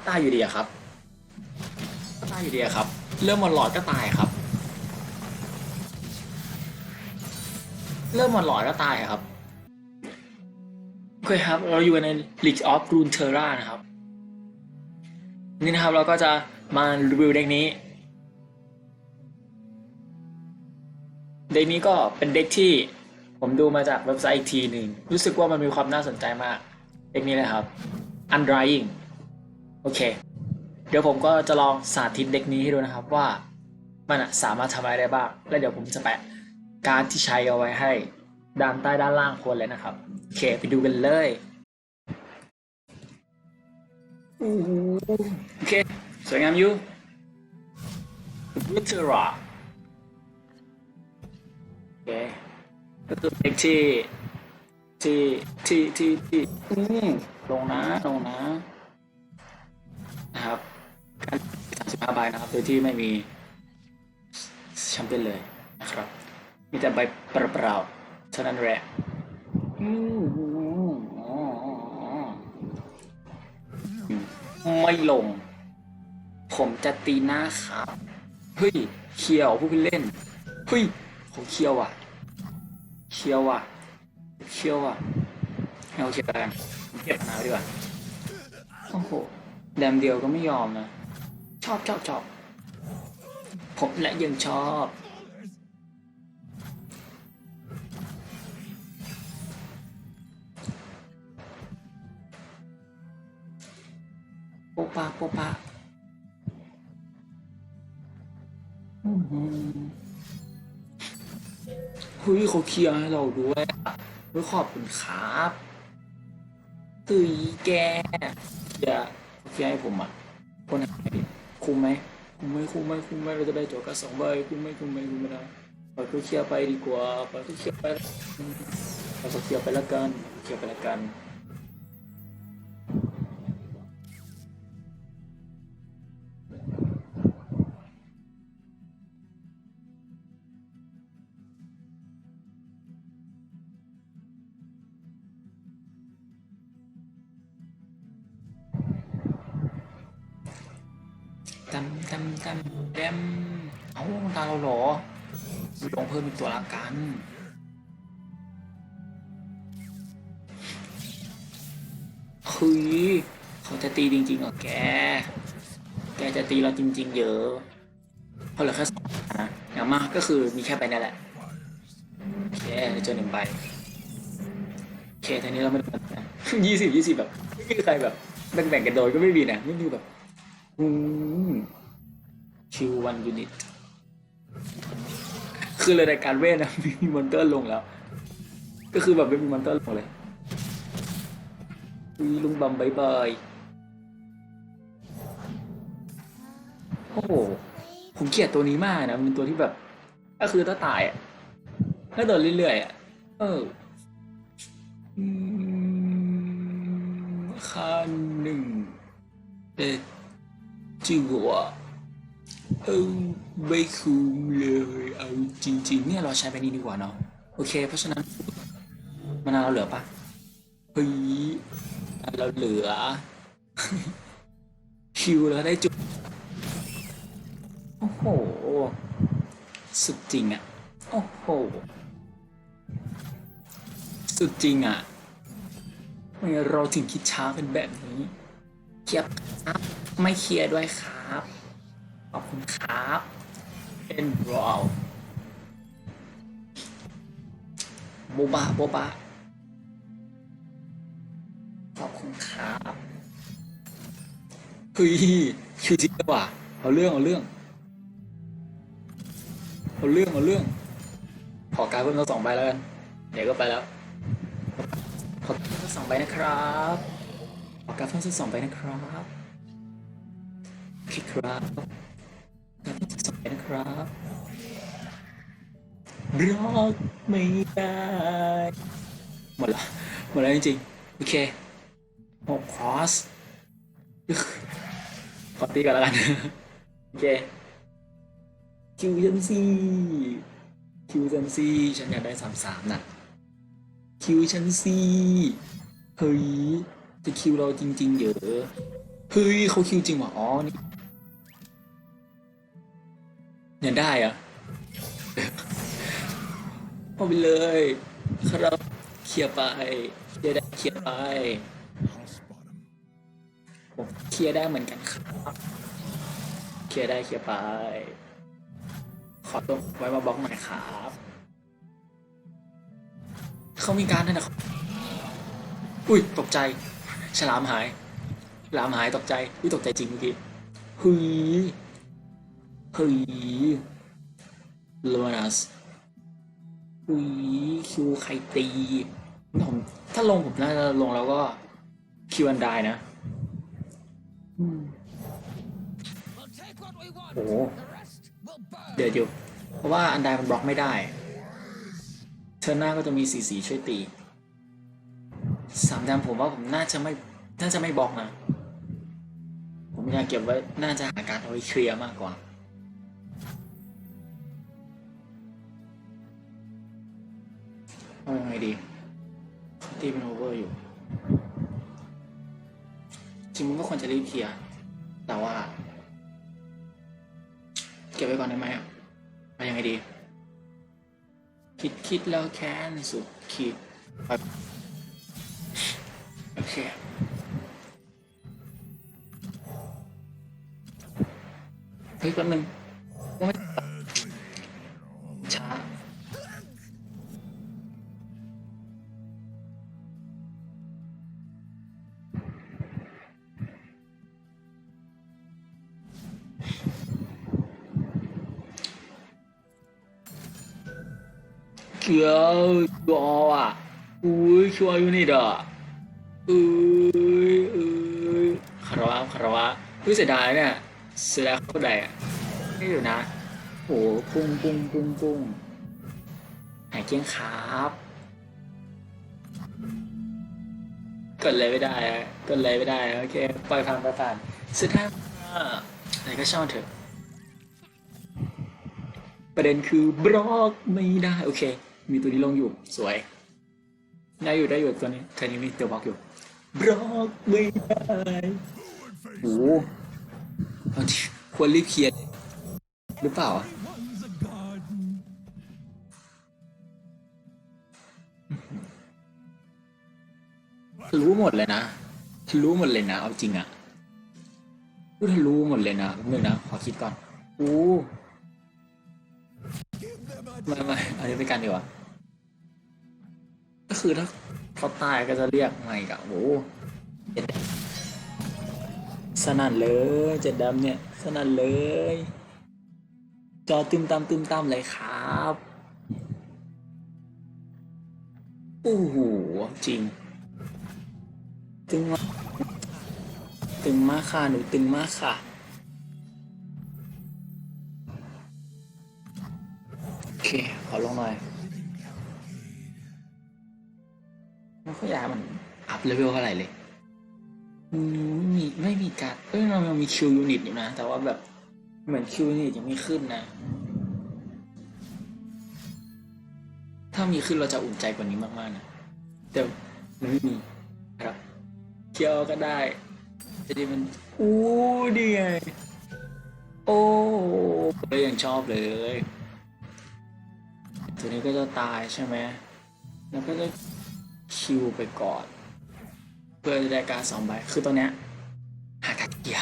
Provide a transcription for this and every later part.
ก็ตายอยู่ดีอะครับ ก็ตายอยู่ดีอะครับ เริ่มหมดหลอดก็ตายครับ เริ่มหมดหลอดก็ตายครับ โอเคครับ เราอยู่ใน League of Runeterra นะครับ นี่นะครับเราก็จะมารีวิวเด็กนี้ เด็กนี้ก็เป็นเด็กที่ผมดูมาจากเว็บไซต์อีกทีหนึ่ง รู้สึกว่ามันมีความน่าสนใจมากเด็กนี้เลยครับ Undying โอเค เดี๋ยวผมก็จะลองสาธิตเด็กนี้ให้ดูนะครับว่ามันอะสามารถทำอะไรได้บ้าง และเดี๋ยวผมจะแปะการที่ใช้เอาไว้ให้ด้านใต้ด้านล่างคนเลยนะครับ โอเค ไปดูกันเลยอู้หูโอเค สวยงามอยู่วิทอราโอเคก็คือเด็กที่ที่ที่ที่ที่ลงนะลงนะ 15ใบนะครับโดยที่ไม่มีแชมเปี้ยนเลยนะครับ มีแต่ใบเปล่าๆเท่านั้นแหละไม่ลง ผมจะตีหน้าครับเฮ้ยเคียวผู้เล่นเฮ้ยผมเคียวอะเคียวอะเคียวอะเอาเคียวกันเก็บหนาดีกว่าโอ้โหแดมเดียวก็ไม่ยอมนะ อบชอบชอบผมและยังชอบ โปปะโปปะอื้อหือเฮ้ยเขาเคลียร์ให้เราด้วยอะเฮ้ยขอบคุณครับตุยแกเคลียร์เคลียร์ให้ผมอะคนไหน คุ้มไหมคุ้มไหมคุ้มไหมคุ้มไหมเราจะได้โจทย์กันสองใบคุ้มไหมคุ้มไหมคุ้มไม่ได้ปล่อยเขาเคลียร์ไปดีกว่าปล่อยเขาเคลียร์ไปเราจะเคลียร์ไปละกันเคลียร์ไปละกัน มีลงเพิ่มอีกตัวละกันเฮ้ยเขาจะตีจริงๆเหรอแก แกจะตีเราจริง ๆ เยอะเพราะเหลือแค่สองนะอย่างมากก็คือมีแค่ใบนั่นแหละโอเคเจอหนึ่งใบโอเคทีนี้เราไม่ต้องนะยี่สิบยี่สิบแบบไม่มีใครแบบแบ่งๆกันโดยก็ไม่มีนะไม่มีแบบอืมคิววันยูนิต คือเลยรายการเวทนะไม่มีมอนเตอร์ลงแล้ว ก็คือแบบไม่มีมอนเตอร์ลงเลยวีลุงบัมบายบายโอ้โหผมเกลียดตัวนี้มากนะมันเป็นตัวที่แบบ ก็คือถ้าตายอะถ้าเดินเรื่อยๆอะเออคันหนึ่งเด็ดจือว่า เออไม่คุ้มเลยเอาจริง ๆ เนี่ยเราใช้ไปนี้ดีกว่าเนาะโอเค เพราะฉะนั้นมานาวเราเหลือปะเฮ้ยเราเหลือ คิวแล้วได้จุดโอ้โห สุดจริงอะ่ะโอ้โห สุดจริงอะ่ะทำไมเราถึงคิดช้าเป็นแบบนี้เทียบครับ ไม่เคลียร์ด้วยครับ ขอบคุณครับเป็นราวโบบะโบบะขอบคุณครับเฮ้ยคิวจริงว่ะเอาเรื่องเอาเรื่องเอาเรื่องเอาเรื่อง ขอการเพิ่มสักสองใบแล้วกันเดี๋ยวก็ไปแล้วขอการเพิ่มสักสองใบนะครับขอการเพิ่มสักสองใบนะครับโอเคครับ นะครับรอดไม่ได้ หมดละหมดแล้วจริงๆ โอเคหกคอสขอตีก่อนแล้วกัน โอเคคิวจันซีคิวจันซีฉันอยากได้สามสามน่ะคิวฉันซีเฮ้ยจะคิวเราจริง ๆ เหรอเฮ้ยเขาคิวจริงวะอ๋อนี่ เนี่ยได้อะเอาไปเลย ครับเคลียร์ไปเคลียร์ได้เคลียร์ไปผมเคลียร์ได้เหมือนกันครับเคลียร์ได้เคลียร์ไป ขอตัวไว้มาบล็อกหน่อยครับเขามีการด้วยนะครับอุ้ยตกใจ ฉลามหายฉลามหายตกใจอุ้ยตกใจจริงเมื่อกี้ฮ้ย ฮ้ยโลนัสอุ้ยคิวใครตีผมถ้าลงผมน่าจะลงแล้วก็คิวอันไดนะอืม We'll take what we want. โอ้โห The rest will burn. เดี๋ยวเดี๋ยวเพราะว่าอันไดมันบล็อกไม่ได้เทอร์นหน้าก็จะมีสีสีช่วยตีสามแดมผมว่าผมน่าจะไม่น่าจะไม่บล็อกนะ ผมอยากเก็บไว้ น่าจะหาการเอาไว้เคลียร์มากกว่า เอายังไงดีเขาตีเป็นโอเวอร์อยู่จริงมันก็ควรจะรีบเคลียร์แต่ว่า เก็บไว้ก่อนได้ไหมอะเอายังไงดี คิดคิดแล้วแค้นสุดขีดไปโอเคเฮ้ยแป๊บนึงไม่ เกี่ยวตัวอะอุ้ยชัวอยู่นี่เด้ออุ้ยอุ้ยคารวะคารวะอุ้เสียดายเนี่ยเสียดายเขาได้อะไม่อยู่นะโหปุ้งปุ้งปุ้งปุ้งหายเกี้ยงครับกดเลยไม่ได้อะกดเลยไม่ได้อะโอเคปล่อยผ่านไปล่อยผ่านสุดท้ายอะไรก็ช่างมันเถอะ ประเด็นคือบล็อกไม่ได้ โอเค มีตัวนี้ลงอยู่สวย ได้อยู่ได้อยู่ตัวนี้เธอนี้มีตัวบล็อกอยู่บล็อกไม่ได้โอ้โหเอาดิควรรีบเคลียร์หรือเปล่าอะรู้หมดเลยนะรู้หมดเลยนะ เอาจริงอะพูดให้รู้หมดเลยนะแป๊บนึงนะ ขอคิดก่อนโอ้ไม่ไม่อันนี้เป็นการดีกว่าก็ คือถ้าเขาตายก็จะเรียกใหม่กับโอ้เจ็ดสนั่นเลยเจ็ดดำเนี่ย สนั่นเลย จอตึมตามตึมตามเลยครับโอ้โหจริง ตึงมากตึงมากค่ะหนูตึงมากค่ะโอเคขอลงหน่อย มันก็ยามันอัพเลเวลเท่าไหร่เลยอืมมีไม่มีการดเอ้ยเรายังมีคิวยูนิตอยู่นะ แต่ว่าแบบเหมือนคิวยูนิตยังไม่ขึ้นนะ ถ้ามีขึ้นเราจะอุ่นใจกว่านี้มากๆนะแต่มันไม่มีครับเคียวก็ได้จะดีมันอู้ดีไงโอ้เลยยังชอบเลย ตัวนี้ก็จะตายใช่ไหมแล้วก็จะ คิวไปก่อน เพื่อจะได้การสองใบคือตัวเนี้ยหากาเทีย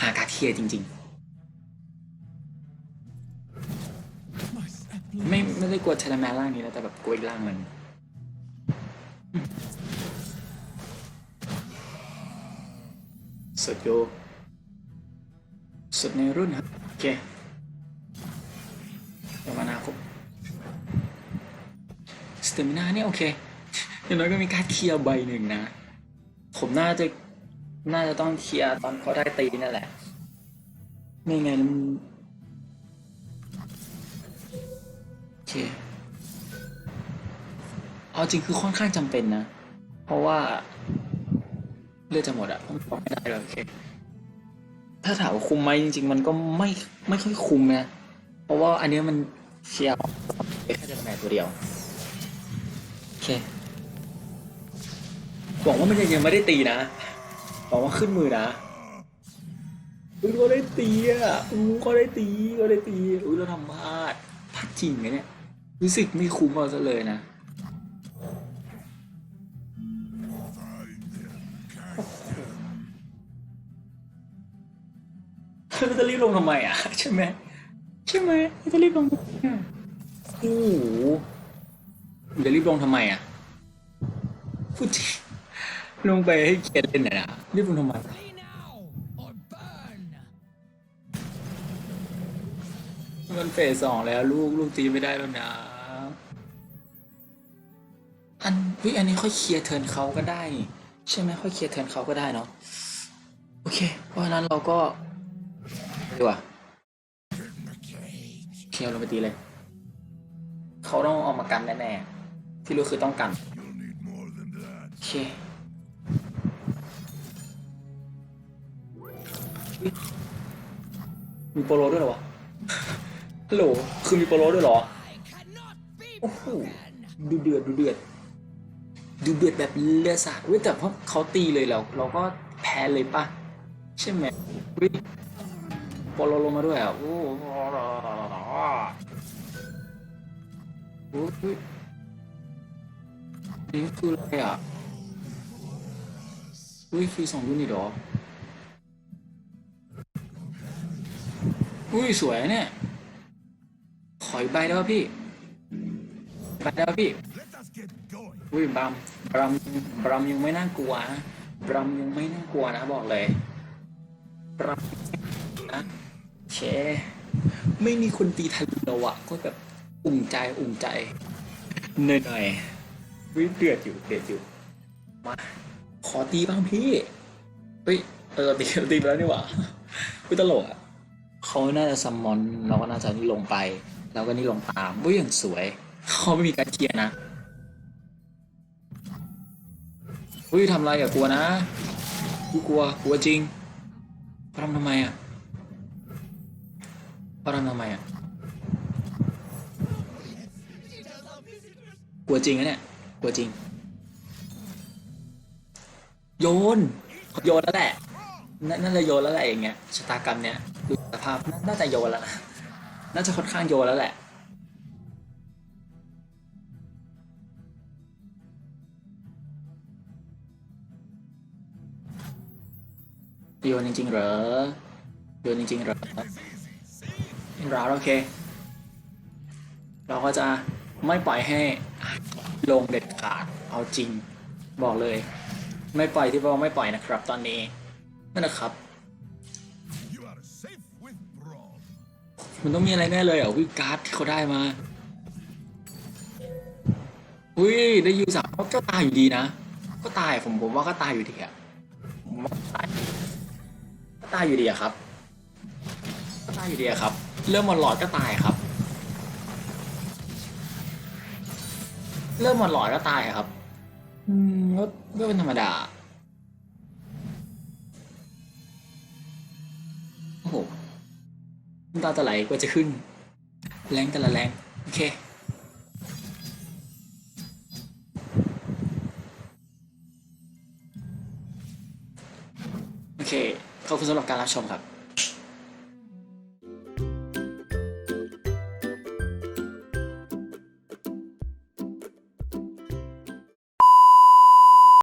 หากาเทียจริง ๆ ไม่ไม่ได้กลัวเทเลแมนร่างนี้แล้วแต่แบบกลัวอีกร่างหนึ่งสุดโยสุดในรุ่นครับโอเคเดี๋ยวมานาครบสเตมินาเนี่ยโอเค อย่างน้อยก็มีการเคลียร์ใบหนึ่งนะ ผมน่าจะน่าจะต้องเคลียร์ตอนเขาได้ตีนั่นแหละ ไม่งั้นโอเค เอาจริงคือค่อนข้างจำเป็นนะ เพราะว่าเลือดจะหมดอะผมบอกไม่ได้เลยโอเค ถ้าถามว่าคุมไหมจริง ๆ มันก็ไม่ไม่ค่อยคุมนะ เพราะว่าอันนี้มันเคลียร์แค่เดนแมนตัวเดียว โอเค บอกว่ามันยังยังไม่ได้ตีนะ บอกว่าขึ้นมือนะอุ้ยก็ได้ตีอะอู้ก็ได้ตีก็ได้ตีอุ้ยเราทำพลาดพลาดจริงไงเนี่ยรู้สึกไม่คุ้มเอาซะเลยนะเราจะรีบลงทำไมอะใช่ไหมใช่ไหมเราจะรีบลงทำไมอะโอ้โหจะรีบลงทำไมอะพูดจริง ลงไปให้เกียรติเล่นหน่อยนะรีบลงทำไม Flee now or burn. มันเฟสสองแล้วลูกลูกตีไม่ได้แล้วนะ อันวิอันนี้ค่อยเคลียร์เทิร์นเขาก็ได้นี่ใช่ไหมค่อยเคลียร์เทิร์นเขาก็ได้เนาะโอเค เพราะฉะนั้นเราก็ดีกว่าเคลียร์ลงไปตีเลย เขาต้องเอามากันแน่ๆที่รู้คือต้องกัน You'll need more than that. โอเค มีโปโลด้วยเหรอวะฮัลโหลคือมีโปโลด้วยเหรอ โอ้โห ดูเดือดดูเดือด ดูเดือดแบบเลือดสาดเว้ยแต่เพราะเขาตีเลยเราเราก็แพ้เลยป่ะใช่ไหมเฮ้ยโปโลลงมาด้วยอะโอ้โหนี่คืออะไรอะอุ้ยฟรีสองยูนิตหรอ อุ้ยสวยเนี่ย ขออีกใบได้ป่ะพี่ใบได้ป่ะพี่ อุ้ยบัมบัมบัมยังไม่น่ากลัวบัมยังไม่น่ากลัวนะบอกเลยบัมนะเคไม่มีคนตีทันเราอะก็แบบอุ่นใจอุ่นใจเหนื่อยหน่อยวิเดือดอยู่เดือดอยู่ มา ขอตีบ้างพี่ เฮ้ย เออตีตีไปแล้วนี่หว่าวิตลกอะ เขาน่าจะซัมมอนเราก็น่าจะนี่ลงไปแล้วก็นี่ลงตามวิอย่างสวยเขาไม่มีการเคลียร์นะเฮ้ยทำไรอะกลัวนะกูกลัวกลัวจริงเขาทำทำไมอะเขาทำทำไมอะกลัวจริงนะเนี่ยกลัวจริง โยนโยนแล้วแหละนั่น่าจะโยนแล้วแหละอย่างเงี้ยชะตากรรมเนี้ย ดูสภาพน่าน่าจะโยนแล้วนะน่าจะค่อนข้างโยนแล้วแหละโยนจริงๆเหรอโยนจริงๆเหรอเราโอเค เราก็จะไม่ปล่อยให้ลงเด็ดขาดเอาจริง บอกเลย ไม่ปล่อยที่ว่าไม่ปล่อยนะครับ ตอนนี้นั่นนะครับ มันต้องมีอะไรแน่เลยเหรอวิการ์ดที่เขาได้มาอุ้ยได้ยูสามก็ตายอยู่ดีนะ ก็ตายผมผมว่าก็ตายอยู่ดีอะผมว่าก็ตายก็ตายอยู่ดีอะครับ ก็ตายอยู่ดีอะครับ เริ่มมอนหลอดก็ตายครับ เริ่มมอนหลอดก็ตายครับ อืมก็ก็เป็นธรรมดาำตาตะไหลกว่าจะขึ้น แรงแต่ละแรงโอเคโอเคขอบคุณสำหรับการรับชมครับ